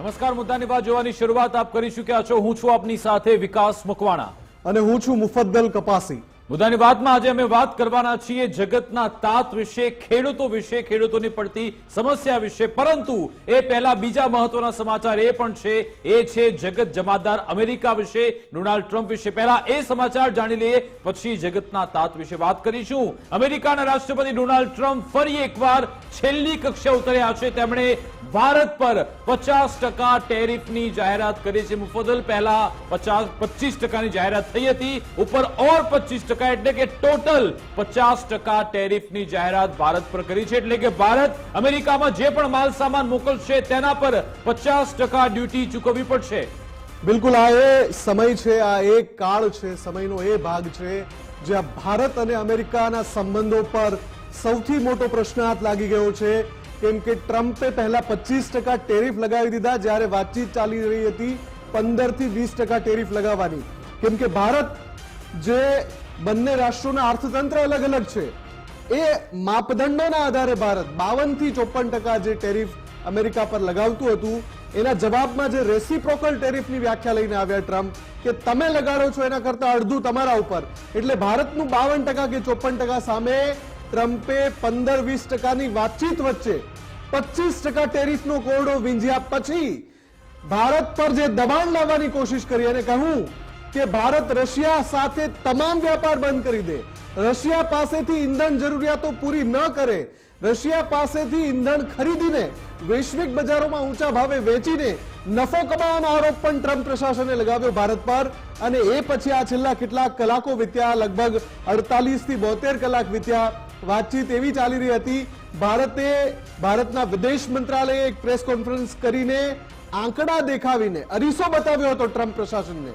નમસ્કાર મુદ્દાની વાત જોવાની શરૂઆત આપ કરી ચૂક્યા છો. હું છું આપની સાથે વિકાસ મકવાણા. અને હું છું મુફદ્દલ કપાસી. મુદ્દાની વાતમાં આજે અમે વાત કરવાના છીએ જગતના તાત વિશે ખેડૂતો વિશે ખેડૂતોની પડતી સમસ્યા વિશે. પરંતુ એ પહેલા બીજા મહત્વના સમાચાર એ પણ છે. એ છે જગત જમાદાર અમેરિકા વિશે ડોનાલ્ડ ટ્રમ્પ વિશે. પહેલા એ સમાચાર જાણી લઈએ પછી જગતના તાત વિશે વાત કરીશું. અમેરિકાના રાષ્ટ્રપતિ ડોનાલ્ડ ટ્રમ્પ ફરી એકવાર છેલ્લી કક્ષા ઉતર્યા છે. તેમણે ભારત પર પચાસ ટકા ટેરિફની જાહેરાત કરી છે. મુફદલ પહેલા પચાસ, પચીસ ટકાની જાહેરાત થઈ હતી. ઉપર ઓર પચીસ ટકા એટલે કે ટોટલ પચાસ ટકા ટેરિફની જાહેરાત ભારત પર કરી છે. એટલે કે ભારત અમેરિકામાં જે પણ માલ સામાન મોકલશે તેના પર પચાસ ટકા ડ્યુટી ચૂકવવી પડશે. બિલકુલ, આ એ સમય છે, આ એ કાળ છે, સમયનો એ ભાગ છે, જ્યાં ભારત અને અમેરિકાના સંબંધો પર સૌથી મોટો પ્રશ્ન હાથ લાગી ગયો છે. કેમ કે ટ્રમ્પે પહેલા પચીસ ટકા ટેરિફ લગાવી દીધા, જ્યારે વાતચીત ચાલી રહી હતી પંદરથી વીસ ટકા ટેરિફ લગાવવાની. કેમ કે ભારત જે બંને રાષ્ટ્રોના અર્થતંત્ર અલગ અલગ છે, એ માપદંડોના આધારે ભારત બાવનથી ચોપન ટકા જે ટેરિફ અમેરિકા પર લગાવતું હતું, એના જવાબમાં જે રેસીપ્રોકલ ટેરિફની વ્યાખ્યા લઈને આવ્યા ટ્રમ્પ, કે તમે લગાડો છો એના કરતા અડધું તમારા ઉપર. એટલે ભારતનું બાવન ટકા કે ચોપન ટકા સામે ટ્રમ્પે પંદર વીસ ટકાની વાતચીત વચ્ચે પચીસ ટકા ટેરિફનો કોરડો વીંઝ્યા પછી ભારત પર જે દબાણ લાવવાની કોશિશ કરી અને કહ્યું કે ભારત રશિયા સાથે તમામ વ્યાપાર બંધ કરી દે. રશિયા પાસેથી ઇંધણ જરૂરિયાતો પૂરી ન કરે. રશિયા પાસેથી ઇંધણ ખરીદીને વૈશ્વિક બજારોમાં ઊંચા ભાવે વેચીને નફો કમાવાનો આરોપ પણ ટ્રમ્પ પ્રશાસને લગાવ્યો ભારત પર. અને એ પછી આ છેલ્લા કેટલાક કલાકો વીત્યા, લગભગ અડતાલીસથી બોતેર કલાક વીત્યા વાતચીત એવી ચાલી રહી હતી. ભારતે ભારતના વિદેશ મંત્રાલયે એક પ્રેસ કોન્ફરન્સ કરીને આંકડા દેખાવીને, અરીસો બતાવ્યો હતો ટ્રમ્પ પ્રશાસનને,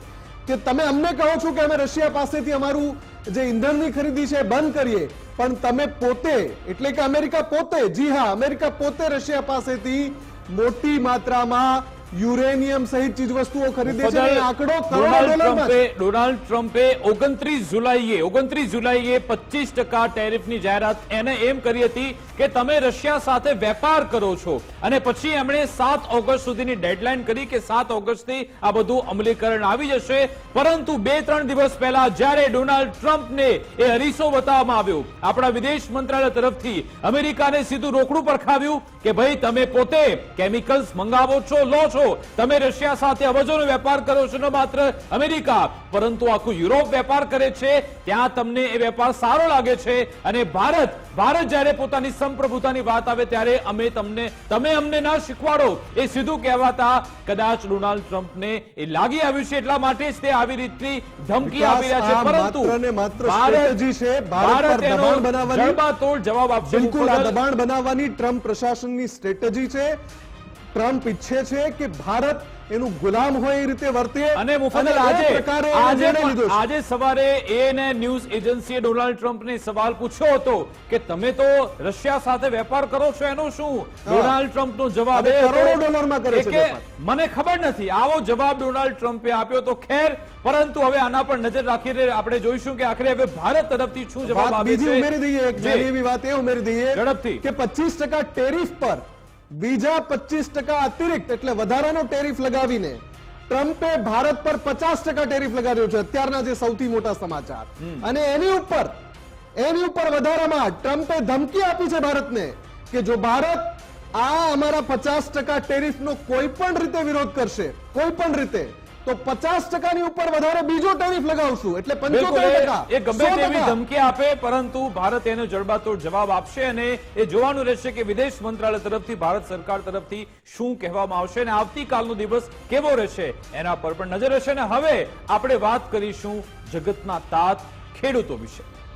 કે તમે અમને કહો છો કે અમે રશિયા પાસેથી અમારું જે ઇંધણની ખરીદી છે બંધ કરીએ. પણ તમે પોતે, એટલે કે અમેરિકા પોતે, જી હા, અમેરિકા પોતે રશિયા પાસેથી મોટી માત્રામાં યુરેનિયમ સહિત ચીજવસ્તુઓ ખરીદે છે આંકડો ડોનાલ્ડ ટ્રમ્પે ડોનાલ્ડ ટ્રમ્પે ઓગણત્રીસ જુલાઈએ ઓગણત્રીસ જુલાઈએ પચીસ ટકા ટેરિફની જાહેરાત એને એમ કરી હતી કે તમે રશિયા સાથે વેપાર કરો છો. અને પછી એમણે સાત ઓગસ્ટ સુધીની ડેડલાઇન કરી કે સાત ઓગસ્ટથી આ બધું અમલીકરણ આવી જશે. પરંતુ બે ત્રણ દિવસ પહેલા જ્યારે ડોનાલ્ડ ટ્રમ્પને એ હરીસો બતાવવામાં આવ્યો આપણા વિદેશ મંત્રાલય તરફથી અમેરિકાને સીધું રોકડું પરખાવ્યું કે ભાઈ તમે પોતે કેમિકલ્સ મંગાવો છો લો છો. તમે રશિયા સાથે અબજોનો વેપાર કરો છો ન માત્ર અમેરિકા પરંતુ આખું યુરોપ વેપાર કરે છે. ત્યાં તમને એ વેપાર સારો લાગે છે. અને ભારત ભારત જ્યારે પોતાની સંપ્રભુતાની વાત આવે ત્યારે અમે તમને તમે અમને ના શીખવાડો એ સીધું કહેવાતા કદાચ ડોનાલ્ડ ટ્રમ્પને એ લાગી આવ્યું છે એટલા માટે જ તે આવી રીતની ધમકી આપી રહ્યા છે. પરંતુ ભારત એનો જવાબ આપશે બિલકુલ દબાણ બનાવવાની ટ્રમ્પ પ્રશાસનની સ્ટ્રેટેજી છે. ટ્રમ્પ ઈચ્છે છે કે ભારત એનું ગુલામ હોય એ રીતે વર્તે અને મુફદ્દલ આજે આજે. આજે સવારે એએનએ ન્યૂઝ એજન્સીએ ડોનાલ્ડ ટ્રમ્પને સવાલ પૂછ્યો હતો કે તમે તો રશિયા સાથે વેપાર કરો છો એનો શું ડોનાલ્ડ ટ્રમ્પનો જવાબ એ કરોડો ડોલરમાં કરે છે કે મને ખબર નથી આવો જવાબ ડોનાલ્ડ ટ્રમ્પે આપ્યો તો ખેર પરંતુ હવે આના પર નજર રાખીને આપણે જોઈશું કે આખરે હવે ભારત તરફથી શું જવાબ આવે બીજી છે ઉમેરી દઈએ એક. એવી વાત એ ઉમેરી દઈએ ઝડપથી. કે પચીસ ટકા ટેરિફ પર બીજા પચીસ ટકા અતિરિક્ત એટલે વધારાનો ટેરિફ લગાવીને ટ્રમ્પે ભારત પર પચાસ ટકા ટેરિફ લગાવ્યો છે. અત્યારના જે સૌથી મોટા સમાચાર. અને એની ઉપર એની ઉપર વધારામાં ટ્રમ્પે ધમકી આપી છે ભારતને કે જો ભારત આ અમારા પચાસ ટકા ટેરિફનો કોઈ પણ રીતે વિરોધ કરશે કોઈ પણ રીતે તો પચાસ ટકાની ઉપર વધારે બીજો ટેરિફ લગાવશું. એટલે પંચોતેર એ- ટકા. એ ગમે તેવી ધમકી આપે પરંતુ ભારત એનો જડબાતોડ જવાબ આપશે અને એ જોવાનું રહેશે કે વિદેશ મંત્રાલય તરફથી ભારત સરકાર તરફથી શું કહેવામાં આવશે અને આવતીકાલનો દિવસ કેવો રહેશે એના પર પણ નજર રહેશે અને હવે આપણે વાત કરીશું જગતના તાત ખેડૂતો વિશે.